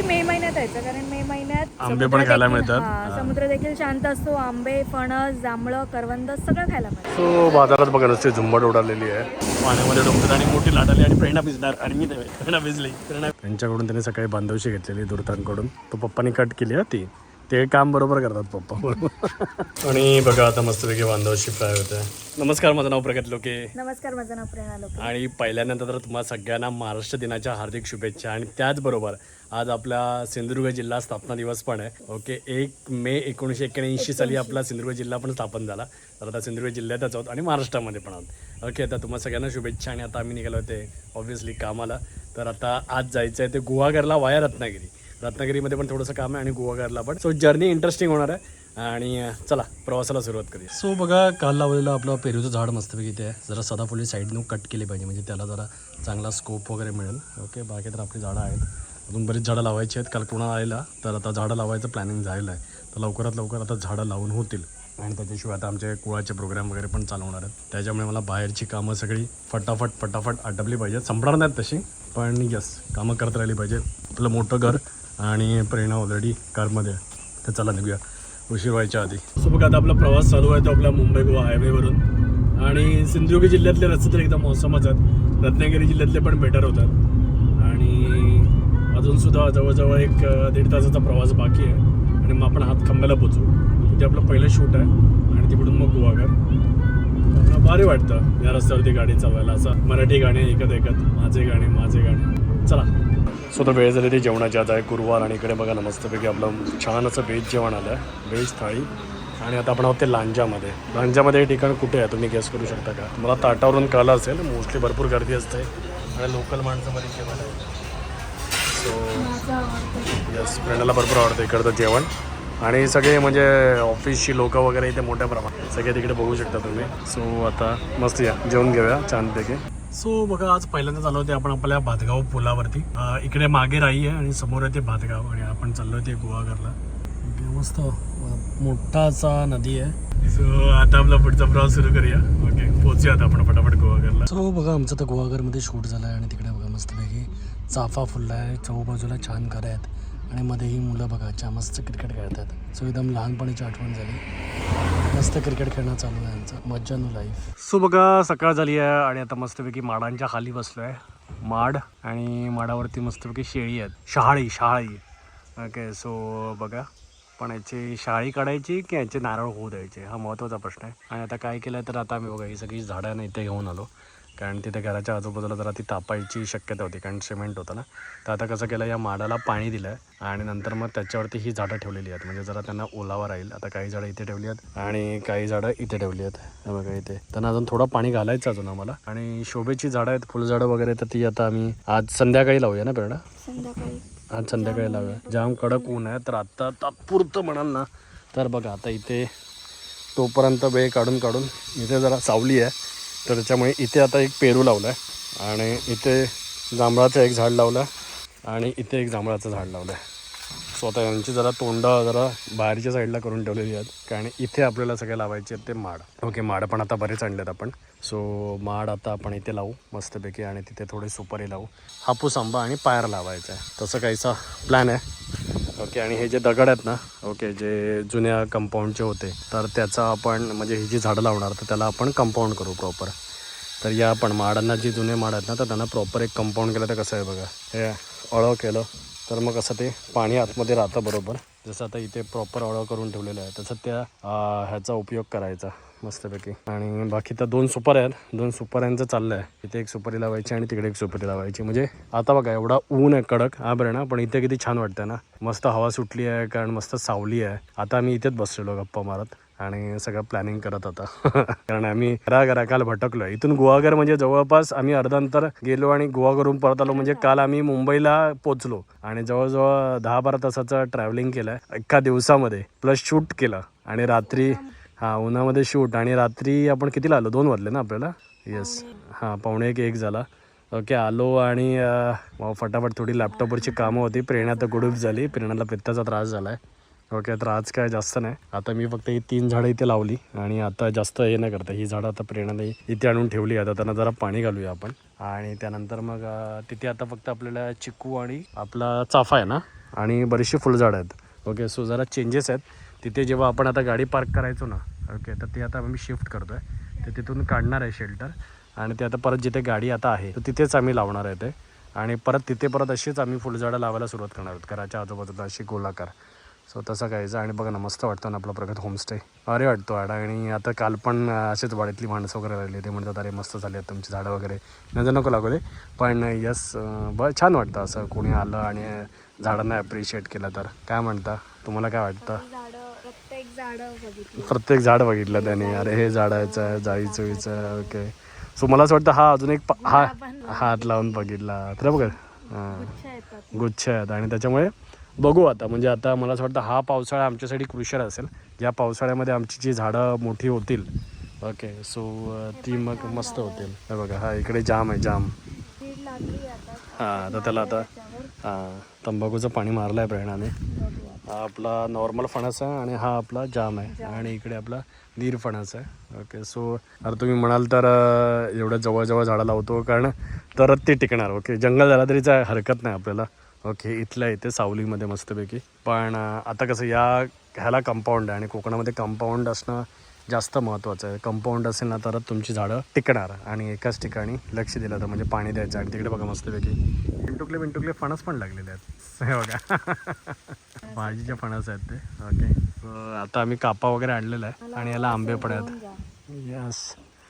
Actually मे महिन्यात यायचं कारण मे महिन्यात आंबे पण खायला मिळतात. हा. समुद्र देखील शांत असतो. आंबे फणस जांभळं करवंद सगळं खायला मिळतं. सो बाजारात बघा नुसती झुंबड उडालेली आहे. पाण्यामध्ये डोंगर आणि मोठी लाट आली आणि प्रेरणा भिजणार. आणि मी ते- प्रेरणा भिजली. प्रेरणा त्यांच्याकडून त्यांनी सकाळी बांधवशी घेतलेली दुरतांकडून. तो पप्पानी कट केली हा ती. ते काम बरोबर करतात पप्पा. बरोबर आणि बघा आता मस्तपैकी बांधवशी फ्राय होते. नमस्कार माझं नाव प्रगत लोके. नमस्कार माझं नाव प्रेरणा लोक. आणि पहिल्यांदा तर तुम्हाला सगळ्यांना महाराष्ट्र दिनाच्या हार्दिक शुभेच्छा. आणि त्याचबरोबर आज आपला सिंधुदुर्ग जिल्हा स्थापना दिवस पण आहे. ओके एक मे एकोणीसशे एक्क्याऐंशी साली आपला सिंधुदुर्ग जिल्हा पण स्थापन झाला. तर आता सिंधुदुर्ग जिल्ह्यातच आहोत आणि महाराष्ट्रामध्ये पण आहोत. ओके आता तुम्हाला सगळ्यांना शुभेच्छा. आणि आता आम्ही निघालो होते ऑब्व्हियसली कामाला. तर आता आज जायचं आहे ते गुहागरला वाया रत्नागिरी. रत्नागिरीमध्ये पण थोडंसं काम आहे आणि गोवाघरला पण. सो जर्नी इंटरेस्टिंग होणार आहे. आणि चला प्रवासाला सुरुवात करूया. सो बघा काल लावलेलं आपलं पेरूचं झाड मस्तपैकी इथे आहे. जरा सदाफुली साईडनं कट केली पाहिजे. म्हणजे त्याला जरा चांगला स्कोप वगैरे मिळेल. ओके बाकी तर आपली झाडं आहेत. अजून बरीच झाडं लावायची आहेत. काल कोणा आलेला? तर आता झाडं लावायचं प्लॅनिंग झालेलं आहे. तर लवकरात लवकर आता झाडं लावून होतील. आणि त्याच्याशिवाय आता आमचे कुळाचे प्रोग्राम वगैरे पण चालवणार आहेत. त्याच्यामुळे मला बाहेरची कामं सगळी फटाफट फटाफट आटपली पाहिजेत. संपणार नाहीत तशी. पण यस कामं करत राहिली पाहिजे आपलं मोठं घर आणि प्रेरणा ऑलरेडी कारमध्ये आहे. तर चला निघूया. उशीर व्हायच्या आधी. सोबत बघा आता आपला प्रवास चालू आहे तो आपला मुंबई गोवा हायवेवरून. आणि सिंधुदुर्ग जिल्ह्यातले रस्ते तर एकदम मौसमच आहेत. रत्नागिरी जिल्ह्यातले पण बेटर होतात. आणि अजूनसुद्धा जवळजवळ एक दीड तासाचा प्रवास बाकी आहे. आणि मग आपण हात खांब्याला पोचू. ते आपलं पहिलं शूट आहे. आणि तिकडून मग गोवा घर भारी वाटतं या रस्त्यावरती गाडी चालवायला. असं मराठी गाणे ऐकत ऐकत माझे गाणे माझे गाणे. चला. सो आता वेळ झाली ती जेवणाची. आता आहे गुरुवार आणि इकडे बघा ना मस्तपैकी आपलं छान असं व्हेज जेवण आलं. आहे व्हेज थाळी. आणि आता आपण आहोत ते लांजामध्ये. लांजामध्ये हे ठिकाण कुठे आहे? तुम्ही गेस करू शकता का? मला ताटावरून कळलं असेल. मोस्टली भरपूर गर्दी असते. आणि लोकल माणसं मध्ये जेवण आहे सो यस फ्रेंडाला भरपूर आवडतं इकडचं जेवण. आणि सगळे म्हणजे ऑफिसची लोकं वगैरे इथे मोठ्या प्रमाणात. सगळे तिकडे बघू शकता तुम्ही. सो आता मस्त या. जेवण घेऊया छानपैकी. सो बघा आज पहिल्यांदा चाललो होते आपण आपल्या भातगाव पुलावरती. इकडे मागे राई आहे आणि समोर आहे ते भातगाव आणि आपण चाललो ते गोवाघरला मस्त मोठाचा नदी आहे. सो आता आपला पुढचा प्रवास सुरू करूया. ओके पोहोचूया आता आपण फटाफट गोवाघरला सो बघा आमचं तर गोवाघरमध्ये शूट झालं आहे आणि तिकडे बघा मस्तपैकी चाफा फुलला आहे चहूबाजूला छान घरं आहेत. आणि मध्ये ही मुलं बघा छान मस्त क्रिकेट खेळतात. सो एकदम लहानपणीची आठवण झाली. मस्त क्रिकेट खेळणं चालू आहे यांचं मज्जा नो लाईफ. सो बघा सकाळ झाली आहे आणि आता मस्तपैकी माडांच्या खाली बसलो आहे माड आणि माडावरती मस्तपैकी शेळी आहेत. शहाळी शहाळी. ओके सो बघा पण याची शाळी काढायची की याचे नारळ होऊ द्यायचे? हा महत्त्वाचा प्रश्न आहे. आणि आता काय केलं तर आता आम्ही बघा ही सगळी झाडं ना इथे घेऊन आलो. कारण तिथे घराच्या आजूबाजूला जरा ती तापायची शक्यता होती कारण सिमेंट होतं ना. तर आता कसं केलं या माडाला पाणी दिलं आहे आणि नंतर मग त्याच्यावरती ही झाडं ठेवलेली आहेत. म्हणजे जरा त्यांना ओलावा राहील. आता काही झाडं इथे ठेवली आहेत आणि काही झाडं इथे ठेवली आहेत. बघा इथे. त्यांना अजून थोडं पाणी घालायचं अजून आम्हाला. आणि शोभेची झाडं आहेत फुलझाडं वगैरे तर ती आता आम्ही आज संध्याकाळी लावूया ना संध्याकाळी. आज संध्याकाळी लावूया. जाम कडक ऊन आहे तर आत्ता तात्पुरतं म्हणाल ना. तर बघा आता इथे तोपर्यंत वेळ काढून काढून इथे जरा सावली आहे. तर त्याच्यामुळे इथे आता एक पेरू लावला आहे आणि इथे जांभळाचं एक झाड लावलं आहे आणि इथे एक जांभळाचं झाड लावलं आहे सो आता यांची जरा तोंडं जरा बाहेरच्या साईडला करून ठेवलेली आहेत. कारण इथे आपल्याला सगळे लावायचे आहेत ते माड. ओके माड पण आता बरेच आणलेत आपण. सो माड आता आपण इथे लावू मस्तपैकी आणि तिथे थोडे सुपारी लावू. हापूस आंबा आणि पायर लावायचा आहे. तसं काहीसा प्लॅन आहे. ओके आणि हे जे दगड आहेत ना ओके जे जुन्या कंपाऊंडचे होते तर त्याचा आपण म्हणजे ही जी झाडं लावणार तर त्याला आपण कंपाऊंड करू प्रॉपर तर या पण माडांना जी जुने माड आहेत ना तर त्यांना प्रॉपर एक कंपाऊंड केलं तर कसं आहे बघा. हे अळव केलं तर मग कसं ते पाणी आतमध्ये राहतं बरोबर. जसं आता इथे प्रॉपर अळं करून ठेवलेलं आहे तसं त्या ह्याचा उपयोग करायचा. मस्तपैकी. आणि बाकी तर दोन सुपर आहेत. दोन सुपाऱ्यांचं चाललं आहे इथे एक सुपारी लावायची आणि तिकडे एक सुपारी लावायची. म्हणजे आता बघा एवढा ऊन आहे कडक. हा ना? पण इथे किती छान वाटतं ना? मस्त हवा सुटली आहे कारण मस्त सावली आहे. आता आम्ही इथेच बसलेलो गप्पा मारत आणि सगळं प्लॅनिंग करत आता. कारण आम्ही घराघरा काल भटकलो इथून गुहागर म्हणजे जवळपास आम्ही अर्धांतर गेलो आणि गोवावरून परत आलो. म्हणजे काल आम्ही मुंबईला पोचलो आणि जवळजवळ दहा बारा तासाचं ट्रॅव्हलिंग केलं एका दिवसामध्ये. प्लस शूट केलं आणि रात्री हा उन्हामध्ये शूट आणि रात्री आपण कितीला आलो? दोन वाजले ना आपल्याला? येस हां पावणे एक एक झाला. ओके आलो आणि फटाफट थोडी लॅपटॉपवरची कामं होती. प्रेरणा तर गुडूप झाली. प्रेरणाला पित्ताचा त्रास झाला आहे ओके तर आज काय जास्त नाही. आता मी फक्त ही तीन झाडं इथे लावली आणि आता जास्त हे नाही करता. ही झाडं आता प्रेरणाने इथे आणून ठेवली आता त्यांना जरा पाणी घालूया आपण. आणि त्यानंतर मग तिथे आता फक्त आपल्याला चिकू आणि आपला चाफा आहे ना? आणि बरीचशी फुलझाडं आहेत. ओके सो जरा चेंजेस आहेत. तिथे जेव्हा आपण आता गाडी पार्क करायचो ना ओके तर ते आता आम्ही शिफ्ट करतो आहे ते तिथून काढणार आहे शेल्टर आणि ते आता परत जिथे गाडी आता आहे तर तिथेच आम्ही लावणार आहे ते. आणि परत तिथे परत अशीच आम्ही फुलझाडं लावायला सुरुवात करणार आहोत. घराच्या आजूबाजूला अशी गोलाकार. सो तसं करायचं आणि बघा ना मस्त वाटतं ना आपला प्रगत होमस्टे अरे वाटतो आडा. आणि आता काल पण असेच वाडीतली माणसं वगैरे राहिली ते म्हणतात अरे मस्त झाले आहेत तुमची झाडं वगैरे. नजर नको लागू दे. पण यस ब छान वाटतं असं कोणी आलं आणि झाडांना ॲप्रिशिएट केलं तर. काय म्हणता? तुम्हाला काय वाटतं? प्रत्येक झाडं बघितली त्याने. अरे हे झाडाचं आहे जाई चोईचं ओके. सो मला असं वाटतं हा अजून एक हा हात लावून बघितला. तर बघ. हां. गुच्छ आहेत आणि त्याच्यामुळे बघू आता. म्हणजे आता मला असं वाटतं हा पावसाळा आमच्यासाठी क्रुशल असेल. ज्या पावसाळ्यामध्ये आमची जी झाडं मोठी होतील. ओके. सो ती मग मस्त होतील. हे बघा हा इकडे जाम आहे जाम. हां आता त्याला आता हां तंबाखूचं पाणी मारलं आहे प्रेरणाने बघूया हा आपला नॉर्मल फणस आहे आणि हा आपला जाम आहे. आणि इकडे आपला नीर फणस आहे. ओके सो आता तुम्ही म्हणाल तर अं, एवढं जवळजवळ झाडं लावतो कारण तरच ते टिकणार. ओके जंगल झाला तरी काय हरकत नाही आपल्याला. ओके इथल्या इथे सावलीमध्ये मस्तपैकी. पण आता कसं या ह्याला कंपाऊंड आहे आणि कोकणामध्ये कंपाऊंड असणं जास्त महत्त्वाचं आहे. कंपाऊंड असेल ना तरच तुमची झाडं टिकणार. आणि एकाच ठिकाणी लक्ष दिलं तर म्हणजे पाणी द्यायचं आणि तिकडे बघा मस्तपैकी मिंटुकले मिंटुकले फणस पण लागलेले आहेत. हे बघा. भाजीचे फणस आहेत ते. ओके आता आम्ही कापा वगैरे आणलेला आहे आणि याला आंबे पण आहेत. यस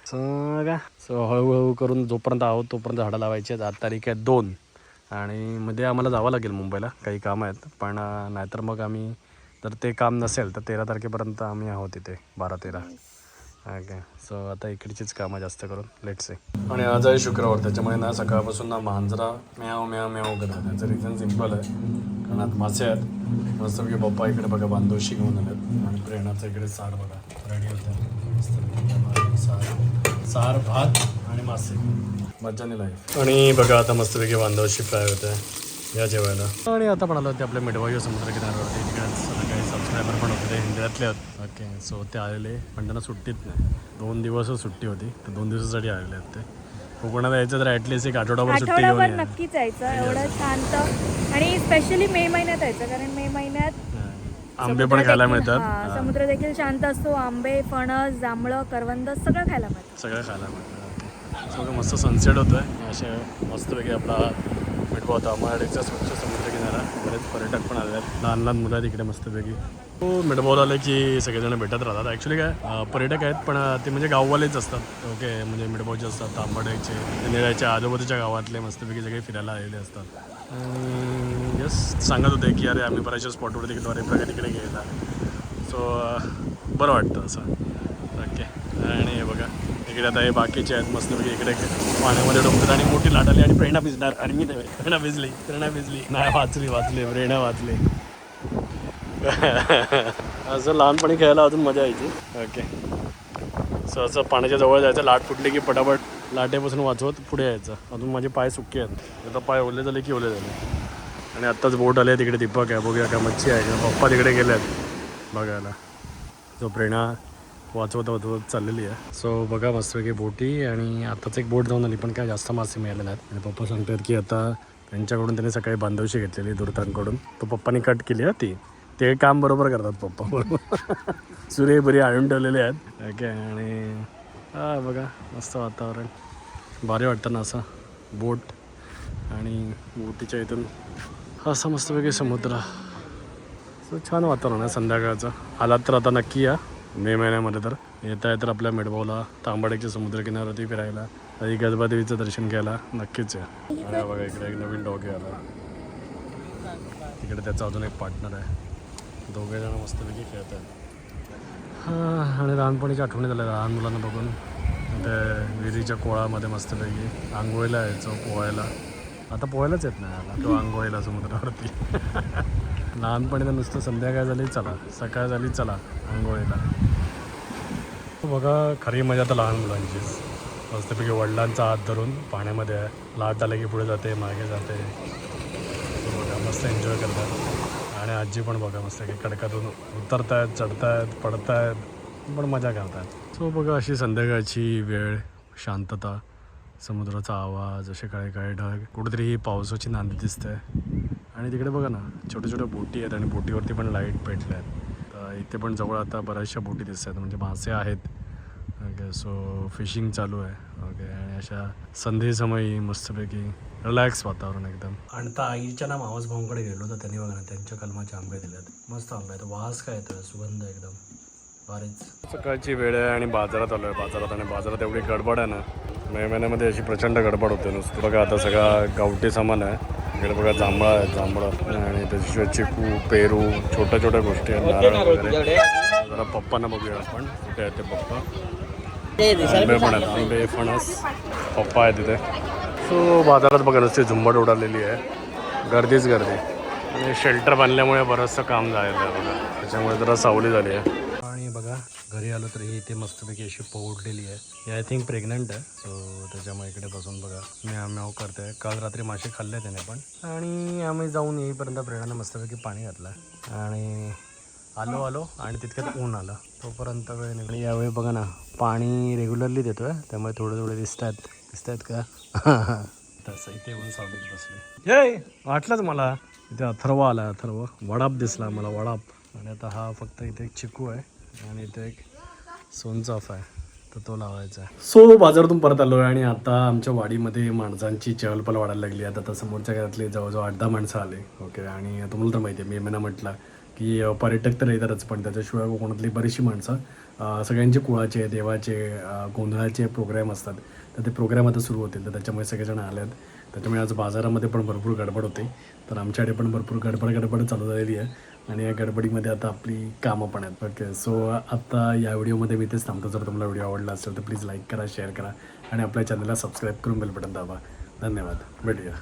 सो का सो हळूहळू करून जोपर्यंत आहोत तोपर्यंत झाडं लावायची आहेत. आठ तारीख आहे दोन. आणि मध्ये आम्हाला जावं लागेल मुंबईला. काही कामं आहेत. पण नाहीतर मग आम्ही जर ते काम नसेल तर तेरा तारखेपर्यंत आम्ही आहोत इथे बारा तेरा. ओके सो आता इकडचीच कामं जास्त करून लेट्स आहे आणि आज आहे शुक्रवार त्याच्यामुळे ना सकाळपासून ना मांजरा म्याव म्याव म्याव करतात त्याचं रिझन सिंपल आहे. कारण आज मासे आहेत. मस्तपैकी पप्पा इकडे बघा बांधवशी घेऊन आलेत. आणि प्रेरणाचं इकडे सार बघा. रेडी होतं सार सार भात आणि मासे. मज्जाने लाईफ आणि बघा आता मस्तपैकी बांधवशी फ्राय होते. या जेवायला. आणि आता पण आलो होते आपल्या मिडवाई समुद्र किनाऱ्यावरती तिकडे काही सबस्क्रायबर पण होते ते हिंद्यातले आहेत ओके सो ते आलेले. पण त्यांना सुट्टीत नाही. दोन दिवसच सुट्टी होती. तर दोन दिवसासाठी आलेले आहेत ते. कोकणात यायचं तर ॲटलिस्ट एक आठवडाभर सुट्टी घेऊन आठवडाभर या. नक्कीच यायचं. एवढं शांत आणि स्पेशली मे महिन्यात यायचं. कारण मे महिन्यात. आंबे पण खायला मिळतात. समुद्र देखील शांत असतो. आंबे फणस जांभळं करवंद सगळं खायला मिळतं. सगळं खायला मिळतं. सगळं मस्त सनसेट होतो आहे असे मस्तपैकी आपला मिठवा होता मराठीचा स्वच्छ समुद्र किनारा बरेच पर्यटक पण आले आहेत लहान लहान मुलं आहेत इकडे मस्तपैकी. हो मिठभाऊ आले की सगळेजण भेटत राहतात. ॲक्च्युली काय पर्यटक आहेत पण ते म्हणजे गाववालेच असतात. ओके म्हणजे मिठभाऊचे असतात तांबड्याचे निळ्याच्या आजूबाजूच्या गावातले मस्तपैकी सगळे फिरायला आलेले असतात. आणि यस सांगत होते की अरे आम्ही बऱ्याचशा स्पॉटवरती द्वारे अरे प्रगतीकडे गेला सो बरं वाटतं असं. ओके आणि हे बघा. इकडे आता हे बाकीचे आहेत मस्तपैकी इकडे पाण्यामध्ये डोकतात आणि मोठी लाट आली आणि प्रेरणा भिजणार. आणि मी प्रेरणा भिजली. प्रेरणा भिजली. नाही वाचली वाचली. प्रेरणा वाचली. असं लहानपणी खेळायला अजून मजा यायची. ओके. सो असं पाण्याच्या जवळ जायचं. लाट फुटली की पटापट लाटेपासून वाचवत पुढे यायचं. अजून माझे पाय सुके आहेत. आता पाय ओले झाले की ओले झाले. आणि आत्ताच बोट आले तिकडे दीपक आहे. बघूया काय मच्छी आहे. का पप्पा तिकडे गेले आहेत बघायला. जो प्रेरणा वाचवत वाचवत चाललेली आहे. सो बघा मस्तपैकी बोटी आणि आताच एक बोट जाऊन आली पण काय जास्त मासे मिळाले नाहीत. आणि पप्पा सांगतात की आता त्यांच्याकडून त्यांनी सकाळी बांधवशी घेतलेली दुरतांकडून. तो पप्पानी कट केली आहे ती. ते काम बरोबर करतात पप्पा बरोबर. सूर्य बरी आणून ठेवलेले आहेत. ओके आणि हा बघा मस्त वातावरण. भारी वाटतं ना असं बोट आणि बोटीच्या इथून. असं मस्तपैकी समुद्र. सो छान वातावरण आहे संध्याकाळचं. आलात तर आता नक्की या मे महिन्यामध्ये तर. येता आहे तर आपल्या मेडभावला तांबाड्याच्या समुद्रकिनाऱ्यावरती फिरायला आणि गजबा देवीचं दर्शन घ्यायला नक्कीच आहे आणि बघा इकडे एक नवीन डॉगी आला तिकडे त्याचा अजून एक पार्टनर आहे. दोघे जण मस्तपैकी खेळत आहेत. हां आणि लहानपणीची आठवणी झाल्या लहान मुलांना बघून. ते विहिरीच्या कोळामध्ये मस्तपैकी आंघोळीला यायचो पोहायला. आता पोहायलाच येत नाही आला तो आंघोळीला समुद्रावरती. लहानपणी तर नुसतं संध्याकाळ झाली चला. सकाळ झाली चला. आंघोळीला. बघा खरी मजा तर लहान मुलांचीच. मस्तपैकी वडिलांचा हात धरून पाण्यामध्ये आहे लाट आले की पुढे जाते मागे जाते. बघा मस्त एन्जॉय करतात. आणि आजी पण बघा मस्त की कडकातून उतरतायत चढतायत पडतायत. पण मजा करतात. सो बघा अशी संध्याकाळची वेळ शांतता समुद्राचा आवाज असे काळे काळे ढग. कुठेतरी ही पावसाची नांदी दिसते. आणि तिकडे बघा ना छोट्या छोट्या बोटी आहेत आणि बोटीवरती पण लाइट पेटल्या आहेत. तर इथे पण जवळ आता बऱ्याचशा बोटी दिसत आहेत म्हणजे मासे आहेत. ओके सो फिशिंग चालू आहे. ओके आणि अशा संधीसमयी मस्तपैकी रिलॅक्स वातावरण एकदम. आणि तर आईच्या ना मावस भाऊंकडे गेलो तर त्यांनी बघा ना त्यांच्या कलमाचे आंबे दिलेत. मस्त आंबे आहेत. वास काय येतोय? सुगंध एकदम. भारीच. सकाळची वेळ आहे आणि बाजारात आलो आहे बाजारात आणि बाजारात एवढी गडबड आहे ना मे महिन्यामध्ये अशी प्रचंड गडबड होते नुसतं. बघा आता सगळा गावठी सामान आहे. इकडे बघा जांभळा आहे जांभळं. आणि त्याच्याशिवाय चिकू पेरू छोट्या छोट्या गोष्टी आहेत नारळ वगैरे. जरा पप्पांना बघूया आपण. कुठे आहे ते पप्पा? आंबे पण आहेत आंबे फणस पप्पा आहे तिथे. सो बाजारात बघा नुसती झुंबड उडालेली आहे. गर्दीच गर्दी. आणि शेल्टर बांधल्यामुळे बरंचसं काम झालेलं आहे बघा. त्याच्यामुळे जरा सावली झाली आहे. घरी आलो तर ही इथे मस्तपैकी अशी पोहडलेली आहे. ही आय थिंक प्रेग्नंट आहे. सो त्याच्यामुळे इकडे बसून बघा. म्याव म्याव करते काल रात्री मासे खाल्ले त्याने पण. आणि आम्ही जाऊन येईपर्यंत प्रेरणाने मस्तपैकी पाणी घातलं. आणि आलो आलो. आणि तितक्यात ऊन आलं. तोपर्यंत वेळ निघाली. यावेळी बघा ना पाणी रेग्युलरली देतोय. त्यामुळे थोडे थोडे दिसत आहेत दिसत आहेत का? तसं इथे येऊन सावलीत बसले ये वाटलंच मला. इथे अथर्व आला अथर्व. वडाप दिसला मला वडाप. आणि आता हा फक्त इथे एक चिकू आहे. आणि इथे एक सोनचाफ आहे. तर तो लावायचा आहे. सो बाजारातून परत आलो आहे आणि आता आमच्या वाडीमध्ये माणसांची चहलपल वाढायला लागली आता आता समोरच्या घरातले जवळजवळ आठ दहा माणसं आले. ओके आणि तुम्हाला तर माहिती आहे मी मेना म्हटलं की पर्यटक तर येतातच पण त्याच्याशिवाय कोकणातली बरीचशी माणसं सगळ्यांचे कुळाचे देवाचे गोंधळाचे प्रोग्राम असतात. तर ते प्रोग्राम आता सुरू होतील. तर त्याच्यामुळे सगळेजण आले आहेत त्याच्यामुळे आज बाजारामध्ये पण भरपूर गडबड होते. तर आमच्याकडे पण भरपूर गडबड गडबड चालू झालेली आहे. आणि या गडबडीमध्ये आता आपली कामं पण आहेत. ओके सो आता या व्हिडिओमध्ये मी तेच थांबतो. जर तुम्हाला व्हिडिओ आवडला असेल तर प्लीज लाईक करा शेअर करा आणि आपल्या चॅनलला सबस्क्राईब करून बेल बटन दाबा. धन्यवाद. भेटूया.